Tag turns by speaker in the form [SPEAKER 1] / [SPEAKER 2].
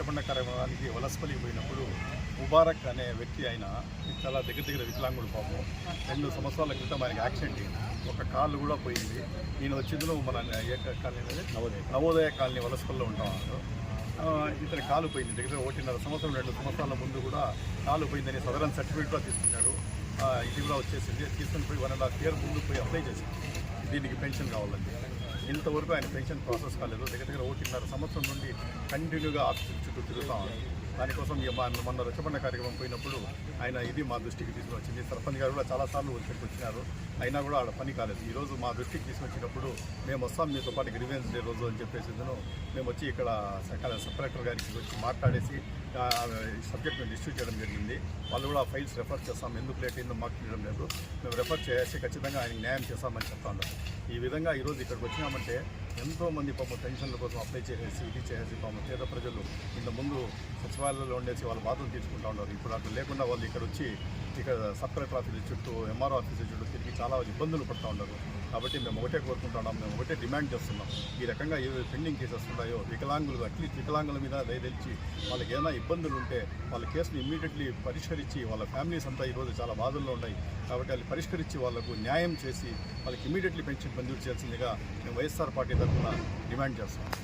[SPEAKER 1] రచ్చబండ కార్యక్రమానికి వలసపల్లికి పోయినప్పుడు ముబారక్ అనే వ్యక్తి ఆయన చాలా దగ్గర దగ్గర వికలాంగుడు పాపం. రెండు సంవత్సరాల క్రితం ఆయనకి యాక్సిడెంట్ అయింది. ఒక కాళ్ళు కూడా పోయింది. ఈయన వచ్చిందో మన ఏ కాలనీ అనేది?
[SPEAKER 2] నవోదయ.
[SPEAKER 1] నవోదయ కాలనీ వలసపల్లిలో ఉంటాం ఆ, ఇతని కాలు పోయింది. దగ్గర ఒకటిన్నర సంవత్సరం రెండు సంవత్సరాల ముందు కూడా కాలు పోయిందని సదరన్ సర్టిఫికేట్ కూడా తీసుకున్నాడు. ఇది కూడా వచ్చేసింది. తీసుకొని పోయి వన్ అండ్ హాఫ్ ఇయర్ ముందు పోయి అప్లై చేసింది దీనికి పెన్షన్ కావాలని. ఇంతవరకు ఆయన పెన్షన్ ప్రాసెస్ కాలేదు. దగ్గర దగ్గర ఒకటిన్నర సంవత్సరం నుండి కంటిన్యూగా ఆఫీస్ చుట్టూ తిరుగుతా ఉంది. దానికోసం మన మొన్న రచ్చబండ కార్యక్రమం పోయినప్పుడు ఆయన ఇది మా దృష్టికి తీసుకొచ్చింది సర్పంచ్ గారు కూడా చాలాసార్లు ఇక్కడికి వచ్చినారు. అయినా కూడా ఆడ పని కాలేదు. ఈరోజు మా దృష్టికి తీసుకొచ్చినప్పుడు మేము వస్తాం మీతో పాటు గ్రీవెన్స్ డే రోజు అని చెప్పేసి మేము వచ్చి ఇక్కడ సబ్ కలెక్టర్ గారికి వచ్చి మాట్లాడేసి సబ్జెక్ట్ని ఈ సబ్జెక్ట్ మేము ఇష్యూ చేయడం జరిగింది. వాళ్ళు కూడా ఫైల్స్ రెఫర్ చేస్తాం. ఎందుకు లేట్ అయిందో మాకు తెలియడం లేదు. మేము రెఫర్ చేసి ఖచ్చితంగా ఆయనకి న్యాయం చేస్తామని చెప్తా ఉన్నారు. ఈ విధంగా ఈరోజు ఇక్కడికి వచ్చినామంటే ఎంతోమంది పాపం పెన్షన్ల కోసం అప్లై చేసేసి ఇది చేసేసి పాపం పేద ప్రజలు ఇంత ముందు సచివాలయంలో ఉండేసి వాళ్ళ బాధలు తీర్చుకుంటూ ఉన్నారు. ఇప్పుడు అట్లా లేకుండా వాళ్ళు ఇక్కడ వచ్చి ఇక సబ్ కలెక్టర్ ఆఫీస్ చుట్టూ ఎంఆర్ఓ ఆఫీస్ చుట్టూ తిరిగి చాలా ఇబ్బందులు పడుతూ ఉన్నారు. కాబట్టి మేము ఒకటే కోరుకుంటున్నాం మేము ఒకటే డిమాండ్ చేస్తున్నాం. ఈ రకంగా ఏ పెండింగ్ కేసెస్ ఉన్నాయో వికలాంగులు అట్లీస్ట్ వికలాంగుల మీద దయదలిచి వాళ్ళకి ఏమైనా ఇబ్బందులు ఉంటే వాళ్ళ కేసుని ఇమ్మీడియట్లీ పరిష్కరించి వాళ్ళ ఫ్యామిలీస్ అంతా ఈరోజు చాలా బాధల్లో ఉన్నాయి. కాబట్టి వాళ్ళు పరిష్కరించి వాళ్ళకు న్యాయం చేసి వాళ్ళకి ఇమ్మీడియట్లీ పెన్షన్ మంజూరు చేయాల్సిందిగా మేము వైఎస్ఆర్ పార్టీ తరఫున డిమాండ్ చేస్తున్నాం.